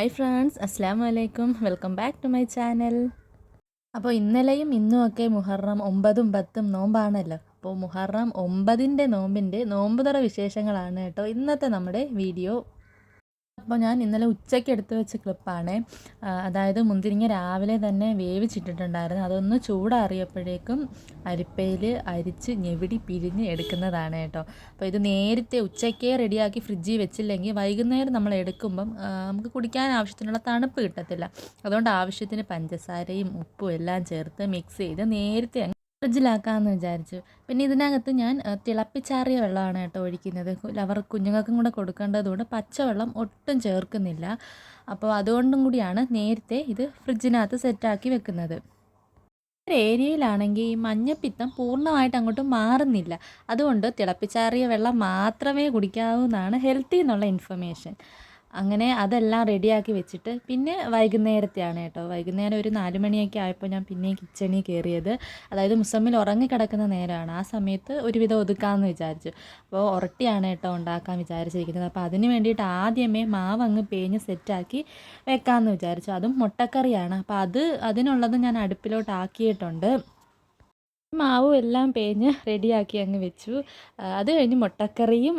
Hi friends അസ്സാം വലൈക്കും welcome back to my channel അപ്പോൾ ഇന്നലെയും ഇന്നും ഒക്കെ മുഹറം ഒമ്പതും പത്തും നോമ്പാണല്ലോ. അപ്പോൾ മുഹറം ഒമ്പതിന്റെ നോമ്പിന്റെ നോമ്പുതറ വിശേഷങ്ങളാണ് കേട്ടോ ഇന്നത്തെ നമ്മുടെ വീഡിയോ. അപ്പോൾ ഞാൻ ഇന്നലെ ഉച്ചയ്ക്ക് എടുത്തു വെച്ച ക്ലിപ്പാണ്. അതായത് മുന്തിരിങ്ങ രാവിലെ തന്നെ വേവിച്ചിട്ടിട്ടുണ്ടായിരുന്നു. അതൊന്ന് ചൂടാറിയപ്പോഴേക്കും അരിപ്പയിൽ അരിച്ച് ഞെവിടി പിരിഞ്ഞ് എടുക്കുന്നതാണ് കേട്ടോ. അപ്പോൾ ഇത് നേരത്തെ ഉച്ചയ്ക്കേ റെഡിയാക്കി ഫ്രിഡ്ജിൽ വെച്ചില്ലെങ്കിൽ വൈകുന്നേരം നമ്മൾ എടുക്കുമ്പം നമുക്ക് കുടിക്കാൻ ആവശ്യത്തിനുള്ള തണുപ്പ് കിട്ടത്തില്ല. അതുകൊണ്ട് ആവശ്യത്തിന് പഞ്ചസാരയും ഉപ്പും എല്ലാം ചേർത്ത് മിക്സ് ചെയ്ത് നേരത്തെ ഫ്രിഡ്ജിലാക്കാമെന്ന് വിചാരിച്ചു. പിന്നെ ഇതിനകത്ത് ഞാൻ തിളപ്പിച്ചാറിയ വെള്ളമാണ് കേട്ടോ ഒഴിക്കുന്നത്. അവർ കുഞ്ഞുങ്ങൾക്കും കൂടെ കൊടുക്കേണ്ടതുകൊണ്ട് പച്ചവെള്ളം ഒട്ടും ചേർക്കുന്നില്ല. അപ്പോൾ അതുകൊണ്ടും കൂടിയാണ് നേരത്തെ ഇത് ഫ്രിഡ്ജിനകത്ത് സെറ്റാക്കി വെക്കുന്നത്. ഏരിയയിലാണെങ്കിൽ ഈ മഞ്ഞപ്പിത്തം പൂർണമായിട്ട് അങ്ങോട്ട് മാറുന്നില്ല. അതുകൊണ്ട് തിളപ്പിച്ചാറിയ വെള്ളം മാത്രമേ കുടിക്കാവൂ എന്നാണ് ഹെൽത്തി എന്നുള്ള ഇൻഫർമേഷൻ. അങ്ങനെ അതെല്ലാം റെഡിയാക്കി വെച്ചിട്ട് പിന്നെ വൈകുന്നേരത്തെയാണ് കേട്ടോ. വൈകുന്നേരം ഒരു നാല് മണിയൊക്കെ ആയപ്പോൾ ഞാൻ പിന്നെ കിച്ചണിൽ കയറിയത് അതായത് മുസമ്മിൽ ഉറങ്ങിക്കിടക്കുന്ന നേരമാണ്. ആ സമയത്ത് ഒരുവിധം ഒതുക്കാമെന്ന് വിചാരിച്ചു. അപ്പോൾ ഉറട്ടിയാണ് കേട്ടോ ഉണ്ടാക്കാൻ വിചാരിച്ചിരിക്കുന്നത്. അപ്പോൾ അതിന് വേണ്ടിയിട്ട് ആദ്യമേ മാവ് അങ്ങ് പേഞ്ഞ് സെറ്റാക്കി വെക്കാമെന്ന് വിചാരിച്ചു. അതും മുട്ടക്കറിയാണ്. അപ്പോൾ അത് അതിനുള്ളത് ഞാൻ അടുപ്പിലോട്ട് ആക്കിയിട്ടുണ്ട്. മാവും എല്ലാം പേഞ്ഞ് റെഡിയാക്കി അങ്ങ് വെച്ചു. അത് കഴിഞ്ഞ് മുട്ടക്കറിയും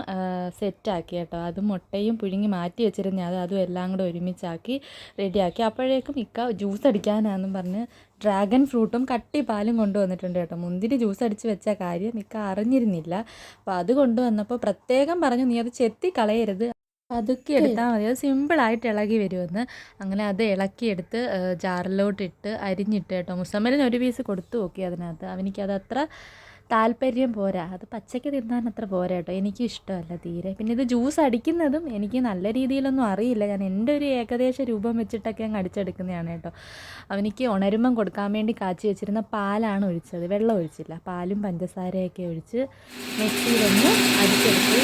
സെറ്റാക്കി കേട്ടോ. അത് മുട്ടയും പുഴുങ്ങി മാറ്റി വെച്ചിരുന്ന അത് അതും എല്ലാം കൂടെ ഒരുമിച്ചാക്കി റെഡിയാക്കി. അപ്പോഴേക്കും ഇക്ക ജ്യൂസ് അടിക്കാനാണെന്നും പറഞ്ഞ് ഡ്രാഗൺ ഫ്രൂട്ടും കട്ടി പാലും കൊണ്ടുവന്നിട്ടുണ്ട് കേട്ടോ. മുന്തിരി ജ്യൂസ് അടിച്ച് വെച്ച കാര്യം ഇക്ക അറിഞ്ഞിരുന്നില്ല. അപ്പോൾ അത് കൊണ്ടുവന്നപ്പോൾ പ്രത്യേകം പറഞ്ഞു നീ അത് ചെത്തി കളയരുത്. പതുക്കെ എടുത്താൽ മതി. അത് സിമ്പിളായിട്ട് ഇളകി വരുമെന്ന്. അങ്ങനെ അത് ഇളക്കിയെടുത്ത് ജാറിലോട്ടിട്ട് അരിഞ്ഞിട്ട് കേട്ടോ. മുസമ്മലിന് ഒരു പീസ് കൊടുത്തു നോക്കി അതിനകത്ത്. അവനിക്കത് അത്ര താല്പര്യം പോരാ. അത് പച്ചയ്ക്ക് തിന്നാൻ അത്ര പോരാ കേട്ടോ. എനിക്ക് ഇഷ്ടമല്ല തീരെ. പിന്നെ ഇത് ജ്യൂസ് അടിക്കുന്നതും എനിക്ക് നല്ല രീതിയിലൊന്നും അറിയില്ല. ഞാൻ എന്റെ ഒരു ഏകദേശ രൂപം വെച്ചിട്ടൊക്കെ അങ്ങ് അടിച്ചെടുക്കുന്നതാണ് കേട്ടോ. അവനിക്ക് ഉണരുമ്പം കൊടുക്കാൻ വേണ്ടി കാച്ചി വെച്ചിരുന്ന പാലാണ് ഒഴിച്ചത്. വെള്ളം ഒഴിച്ചില്ല. പാലും പഞ്ചസാരയൊക്കെ ഒഴിച്ച് മിക്സിയിലൊന്ന് അടിച്ചെടുത്ത്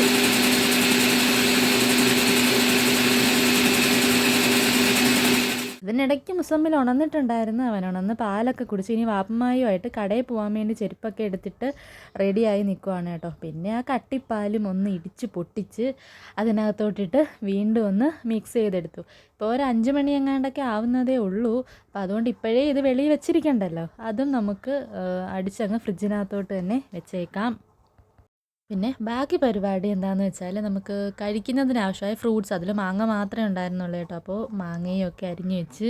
ഇതിനിടയ്ക്ക് മുസമ്മിൽ ഉണർന്നിട്ടുണ്ടായിരുന്നു അവൻ. ഉണർന്ന് പാലൊക്കെ കുടിച്ച് ഇനി വാപ്പമായുമായിട്ട് കടയിൽ പോകാൻ വേണ്ടി ചെരുപ്പൊക്കെ എടുത്തിട്ട് റെഡിയായി നിൽക്കുവാണ് കേട്ടോ. പിന്നെ ആ കട്ടിപ്പാലും ഒന്ന് ഇടിച്ച് പൊട്ടിച്ച് അതിനകത്തോട്ടിട്ട് വീണ്ടും ഒന്ന് മിക്സ് ചെയ്തെടുത്തു. ഇപ്പോൾ ഒരു അഞ്ച് മണി എങ്ങാണ്ടൊക്കെ ആവുന്നതേ ഉള്ളൂ. അപ്പോൾ അതുകൊണ്ട് ഇപ്പോഴേ ഇത് വെളിയിൽ വെച്ചിരിക്കണ്ടല്ലോ. അതും നമുക്ക് അടിച്ചങ്ങ് ഫ്രിഡ്ജിനകത്തോട്ട് തന്നെ വെച്ചേക്കാം. പിന്നെ ബാക്കി പരിപാടി എന്താണെന്ന് വെച്ചാൽ നമുക്ക് കഴിക്കുന്നതിന് ആവശ്യമായ ഫ്രൂട്ട്സ് അതിൽ മാങ്ങ മാത്രമേ ഉണ്ടായിരുന്നുള്ളൂ കേട്ടോ. അപ്പോൾ മാങ്ങയൊക്കെ അരിഞ്ഞ് വെച്ച്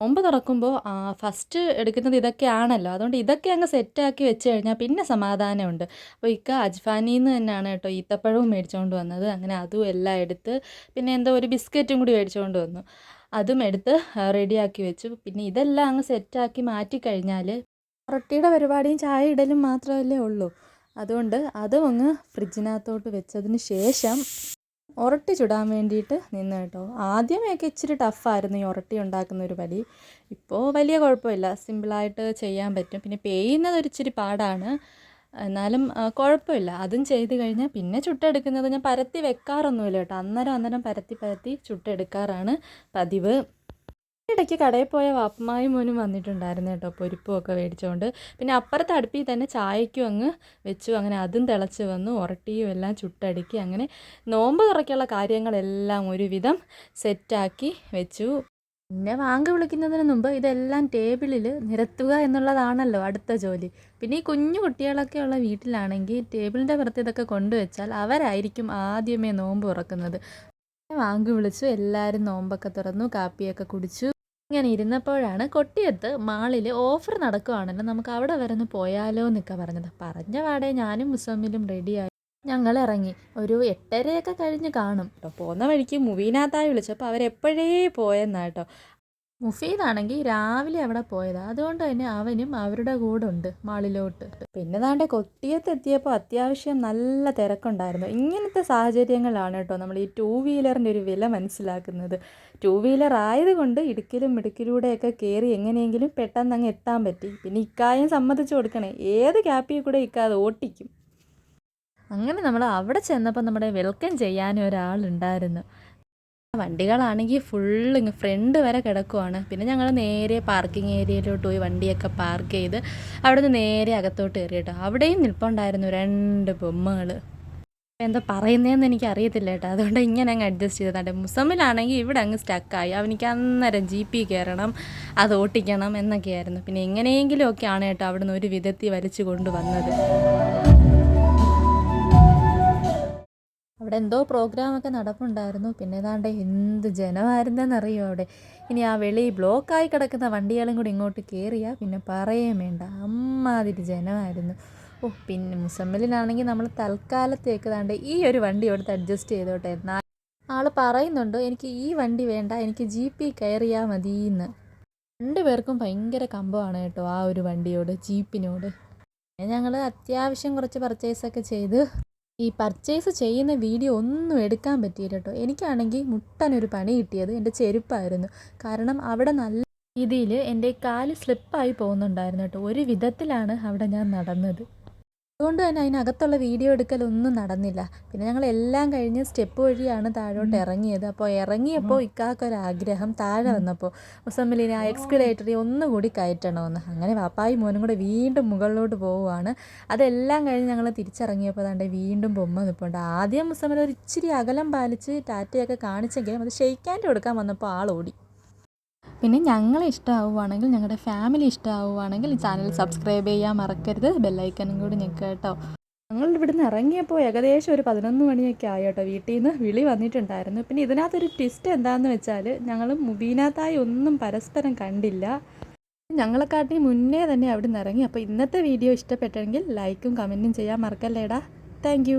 മുമ്പ് തുറക്കുമ്പോൾ ഫസ്റ്റ് എടുക്കുന്നത് ഇതൊക്കെയാണല്ലോ. അതുകൊണ്ട് ഇതൊക്കെ അങ്ങ് സെറ്റാക്കി വെച്ച് കഴിഞ്ഞാൽ പിന്നെ സമാധാനമുണ്ട്. അപ്പോൾ ഇക്ക അജ്ഫാനിയിൽ നിന്ന് തന്നെയാണ് കേട്ടോ ഈത്തപ്പഴവും മേടിച്ചുകൊണ്ട് വന്നത്. അങ്ങനെ അതും എല്ലാം എടുത്ത് പിന്നെ എന്തോ ഒരു ബിസ്ക്കറ്റും കൂടി മേടിച്ചുകൊണ്ട് വന്നു. അതും എടുത്ത് റെഡിയാക്കി വെച്ചു. പിന്നെ ഇതെല്ലാം അങ്ങ് സെറ്റാക്കി മാറ്റി കഴിഞ്ഞാൽ റൊട്ടിയുടെ പരിപാടിയും ചായ ഇടലും മാത്രമല്ലേ ഉള്ളൂ. അതുകൊണ്ട് അതും അങ്ങ് ഫ്രിഡ്ജിനകത്തോട്ട് വെച്ചതിന് ശേഷം ഉരട്ടി ചുടാൻ വേണ്ടിയിട്ട് നിന്ന് കേട്ടോ. ആദ്യമൊക്കെ ഇച്ചിരി ടഫായിരുന്നു ഈ ഉരട്ടി ഉണ്ടാക്കുന്ന ഒരു പടി ഇപ്പോൾ വലിയ കുഴപ്പമില്ല. സിമ്പിളായിട്ട് ചെയ്യാൻ പറ്റും. പിന്നെ പെയ്യുന്നത് ഒരു ഇച്ചിരി പാടാണ്. എന്നാലും കുഴപ്പമില്ല. അതും ചെയ്ത് കഴിഞ്ഞാൽ പിന്നെ ചുട്ടെടുക്കുന്നത് ഞാൻ പരത്തി വെക്കാറൊന്നുമില്ല കേട്ടോ. അന്നേരം അന്നേരം പരത്തി പരത്തി ചുട്ടെടുക്കാറാണ് പതിവ്. ഇടയ്ക്ക് കടയിൽ പോയ വാപ്പമായും മോനും വന്നിട്ടുണ്ടായിരുന്നു കേട്ടോ പൊരിപ്പും ഒക്കെ മേടിച്ചുകൊണ്ട് പിന്നെ അപ്പുറത്ത് അടുപ്പിൽ തന്നെ ചായയ്ക്കും അങ്ങ് വെച്ചു അങ്ങനെ അതും തിളച്ച് വന്നു ഉരട്ടിയും എല്ലാം ചുട്ടടുക്കി അങ്ങനെ നോമ്പ് തുറയ്ക്കുള്ള കാര്യങ്ങളെല്ലാം ഒരുവിധം സെറ്റാക്കി വെച്ചു. പിന്നെ വാങ്ക് വിളിക്കുന്നതിന് മുമ്പ് ഇതെല്ലാം ടേബിളിൽ നിരത്തുക എന്നുള്ളതാണല്ലോ അടുത്ത ജോലി. പിന്നെ ഈ കുഞ്ഞു കുട്ടികളൊക്കെ ഉള്ള വീട്ടിലാണെങ്കിൽ ടേബിളിന്റെ പുറത്ത് ഇതൊക്കെ കൊണ്ടുവച്ചാൽ അവരായിരിക്കും ആദ്യമേ നോമ്പ് തുറക്കുന്നത്. വാങ്ക് വിളിച്ചു എല്ലാവരും നോമ്പൊക്കെ തുറന്നു കാപ്പിയൊക്കെ കുടിച്ചു. ഇങ്ങനെ ഇരുന്നപ്പോഴാണ് കൊട്ടിയത്ത് മാളിൽ ഓഫർ നടക്കുവാണല്ലോ നമുക്ക് അവിടെ വരെ ഒന്ന് പോയാലോ എന്നൊക്കെ പറഞ്ഞത്. പറഞ്ഞ പാടെ ഞാനും മുസമ്മിലും റെഡിയായി ഞങ്ങൾ ഇറങ്ങി. ഒരു എട്ടരയൊക്കെ കഴിഞ്ഞ് കാണും. കേട്ടോ പോകുന്ന വഴിക്ക് മുവീനാത്തായി വിളിച്ചപ്പോൾ അവരെപ്പോഴേ പോയെന്നാട്ടോ മുഫീദാണെങ്കിൽ രാവിലെ അവിടെ പോയതാണ് അതുകൊണ്ട് തന്നെ അവനും അവരുടെ കൂടെ ഉണ്ട് മാളിലോട്ട്. പിന്നെ താണ്ടെ കൊട്ടിയത്തെത്തിയപ്പോൾ അത്യാവശ്യം നല്ല തിരക്കുണ്ടായിരുന്നു. ഇങ്ങനത്തെ സാഹചര്യങ്ങളാണ് കേട്ടോ നമ്മൾ ഈ ടൂ വീലറിന്റെ ഒരു വില മനസ്സിലാക്കുന്നത്. ടൂ വീലർ ആയതുകൊണ്ട് ഇടുക്കിലും ഇടുക്കിലൂടെയൊക്കെ കയറി എങ്ങനെയെങ്കിലും പെട്ടെന്ന് അങ്ങ് എത്താൻ പറ്റി. പിന്നെ ഇക്കായം സമ്മതിച്ചു കൊടുക്കണേ. ഏത് ക്യാപ്പിൽ കൂടെ ഇക്കാതെ ഓട്ടിക്കും. അങ്ങനെ നമ്മൾ അവിടെ ചെന്നപ്പോൾ നമ്മുടെ വെൽക്കം ചെയ്യാനും ഒരാളുണ്ടായിരുന്നു. വണ്ടികളാണെങ്കിൽ ഫുള്ള് ഇങ്ങ് ഫ്രണ്ട് വരെ കിടക്കുവാണ്. പിന്നെ ഞങ്ങൾ നേരെ പാർക്കിംഗ് ഏരിയയിലോട്ട് പോയി വണ്ടിയൊക്കെ പാർക്ക് ചെയ്ത് അവിടെ നിന്ന് നേരെ അകത്തോട്ട് കയറി കേട്ടോ. അവിടെയും നിൽപ്പുണ്ടായിരുന്നു രണ്ട് ബൊമ്മകൾ എന്താ പറയുന്നതെന്ന് എനിക്ക് അറിയത്തില്ല കേട്ടോ. അതുകൊണ്ട് ഇങ്ങനെ അങ്ങ് അഡ്ജസ്റ്റ് ചെയ്തതാണ്ട് മുസമ്മിലാണെങ്കിൽ ഇവിടെ അങ്ങ് സ്റ്റക്കായി അവനിക്ക് അന്നേരം ജി പി കയറണം അത് ഓട്ടിക്കണം എന്നൊക്കെയായിരുന്നു. പിന്നെ എങ്ങനെയെങ്കിലും ഒക്കെയാണ് കേട്ടോ അവിടുന്ന് ഒരു വിധത്തിൽ വലിച്ചു കൊണ്ടുവന്നത്. അവിടെ എന്തോ പ്രോഗ്രാമൊക്കെ നടപ്പുണ്ടായിരുന്നു. പിന്നെ ഏതാണ്ട് എന്ത് ജനമായിരുന്നെന്നറിയോ അവിടെ. ഇനി ആ വെളി ബ്ലോക്കായി കിടക്കുന്ന വണ്ടികളും കൂടി ഇങ്ങോട്ട് കയറിയാൽ പിന്നെ പറയുകയും വേണ്ട. അമ്മാതിരി ജനമായിരുന്നു. ഓ പിന്നെ മുസമ്മലിനാണെങ്കിൽ നമ്മൾ തൽക്കാലത്തേക്ക് ദാണ്ട് ഈ ഒരു വണ്ടി എടുത്ത് അഡ്ജസ്റ്റ് ചെയ്തോട്ടെ. ആൾ പറയുന്നുണ്ട് എനിക്ക് ഈ വണ്ടി വേണ്ട എനിക്ക് ജി പി കയറിയാൽ മതിയെന്ന് രണ്ടുപേർക്കും ഭയങ്കര കമ്പമാണ് കേട്ടോ ആ ഒരു വണ്ടിയോട് ജീപ്പിനോട്. ഞങ്ങൾ അത്യാവശ്യം കുറച്ച് പർച്ചേസൊക്കെ ചെയ്ത് ഈ പർച്ചേസ് ചെയ്യുന്ന വീഡിയോ ഒന്നും എടുക്കാൻ പറ്റിയില്ല കേട്ടോ എനിക്കാണെങ്കിൽ മുട്ടനൊരു പണി കിട്ടിയത് എന്റെ ചെരുപ്പായിരുന്നു. കാരണം അവിടെ നല്ല രീതിയിൽ എന്റെ കാൽ സ്ലിപ്പായി പോകുന്നുണ്ടായിരുന്നു കേട്ടോ ഒരു വിധത്തിലാണ് അവിടെ ഞാൻ നടന്നത്. അതുകൊണ്ട് തന്നെ അതിനകത്തുള്ള വീഡിയോ എടുക്കലൊന്നും നടന്നില്ല. പിന്നെ ഞങ്ങൾ എല്ലാം കഴിഞ്ഞ് സ്റ്റെപ്പ് വഴിയാണ് താഴോട്ട് ഇറങ്ങിയത്. അപ്പോൾ ഇറങ്ങിയപ്പോൾ ഇക്കാക്കൊരാഗ്രഹം താഴെ വന്നപ്പോൾ മുസമ്മിലിനെ ആ എക്സ്കുലേറ്ററി ഒന്നുകൂടി കയറ്റണമെന്ന്. അങ്ങനെ വാപ്പായി മോനും കൂടെ വീണ്ടും മുകളിലോട്ട് പോവുകയാണ്. അതെല്ലാം കഴിഞ്ഞ് ഞങ്ങൾ തിരിച്ചിറങ്ങിയപ്പോൾ അതാണ്ട് വീണ്ടും ബൊമ്മ നിൽപ്പുണ്ട് ആദ്യം മുസമ്മിൽ ഒരു ഇച്ചിരി അകലം പാലിച്ച് ടാറ്റയൊക്കെ കാണിച്ചെങ്കിലും അത് ഷെയ്ക്കാന്റെ കൊടുക്കാൻ വന്നപ്പോൾ ആൾ ഓടി. പിന്നെ ഞങ്ങളെ ഇഷ്ടമാവുകയാണെങ്കിൽ ഞങ്ങളുടെ ഫാമിലി ഇഷ്ടമാവുകയാണെങ്കിൽ ചാനൽ സബ്സ്ക്രൈബ് ചെയ്യാൻ മറക്കരുത്. ബെല്ലൈക്കനും കൂടി ഞെക്കുക കേട്ടോ. ഞങ്ങൾ ഇവിടുന്ന് ഇറങ്ങിയപ്പോൾ ഏകദേശം ഒരു പതിനൊന്ന് മണിയൊക്കെ ആയി വീട്ടിൽ നിന്ന് വിളി വന്നിട്ടുണ്ടായിരുന്നു. പിന്നെ ഇതിനകത്തൊരു ട്വിസ്റ്റ് എന്താണെന്ന് വെച്ചാൽ ഞങ്ങൾ മുബീനത്തായി ഒന്നും പരസ്പരം കണ്ടില്ല. ഞങ്ങളെക്കാട്ടി മുന്നേ തന്നെ അവിടെ നിന്ന് ഇറങ്ങി. അപ്പോൾ ഇന്നത്തെ വീഡിയോ ഇഷ്ടപ്പെട്ടെങ്കിൽ ലൈക്കും കമന്റും ചെയ്യാൻ മറക്കല്ലേടാ. താങ്ക്